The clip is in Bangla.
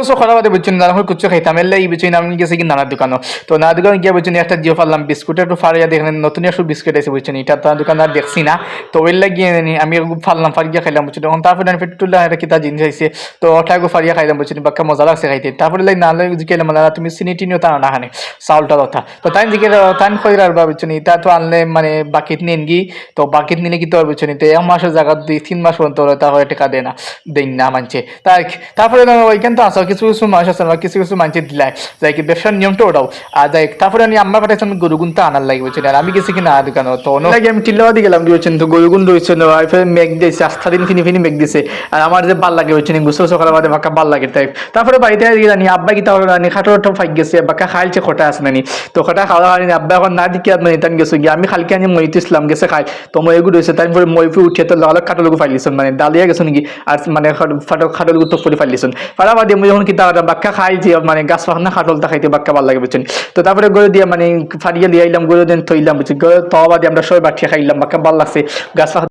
সো খরা বাদে বুঝছেন না আমার কুচ্ছু খাইতাম এলে এই বুঝছেন আমি গেছি কি নানা দোকানও তো নানা দোকান গিয়ে বুঝছেন একটা জিও পারলাম বিস্কুট একটু ফারিয়া দেখলেন নতুন একটু বিস্কুট আছে বুঝছেন এটা তো দোকান আর দেখছি না তো ওই লাগিয়ে আমি ফারলাম ফারিয়া খাইলাম বুঝছেন তখন তারপরে আমি পেট্রোল একটা কিতা জিনিস আইছে তো ওটাকে ফারিয়া খাইলাম বুঝছেন বাক্কা মজা লাগছে খাইতে তারপরে লাই না লাই জিকেলাম না তুমি চিনি টিনিও তা না হানে চাউলটা কথা তো তাই দিকে তাই খৈর আর বুঝছেন এটা তো আনলে মানে বাকিত নিন গি তো বাকিত নিলে কি তো বুঝছেন তো এক মাসের জায়গা দুই তিন মাস পর্যন্ত ওরা তারপরে টাকা দেয় না দেন না মানছে তাই তারপরে ওইখান তো আসো কিছু কিছু মানুষ আছে না কিছু কিছু মানুষের দিলাই যাই কি ব্যবসার নিয়মটা ওটাও। আর যাই, তারপরে আমি আম্মা পাঠাইছি আমি গরুগুনটা আনার লাগবে বুঝছেন আর আমি গেছি কিনা দোকানে তো লাগে আমি টিল্লাবাদি গেলাম বলছেন, তো গরুগুন রয়েছে না ওয়াইফে মেঘ দিয়েছে আস্থা দিন ফিনি ফিনি মেঘ দিছে। আর আমার যে ভালো লাগে বলছেন গুসল সকালে বাদে বাক্কা ভালো লাগে তাই। তারপরে বাড়িতে আজকে জানি, আব্বা কি তাহলে রানি খাটো খাটো ফাইক গেছে বাক্কা খাইছে খোটা আছে নানি তো খোটা খাওয়া হয়নি, আব্বা এখন না দিকে মানে তান গেছো গিয়ে, আমি খালকে আনি মইতে ইসলাম গেছে খাই। তো মই এগুলো হয়েছে তারপরে মই ফি উঠিয়ে তো লাল খাটো লোক ফাইলিছন মানে ডালিয়া গেছো নাকি আর মানে ফাটো খাটো লোক তো পরি ফাইলিছন ফাড়া বাদে মই কি তারা বাক্কা খাই যে মানে গাছ পাখনা খাটলটা খাইতে বাক্কা ভালো লাগে বুঝছেন? তো তারপরে গরু দিয়ে মানে ফাড়িয়ে দিয়ে আইলাম, গরু দিন থইলাম বুঝছি গরু তো বাদে আমরা সবাই বাঠিয়ে খাইলাম, বাক্কা ভালো লাগছে। গাছ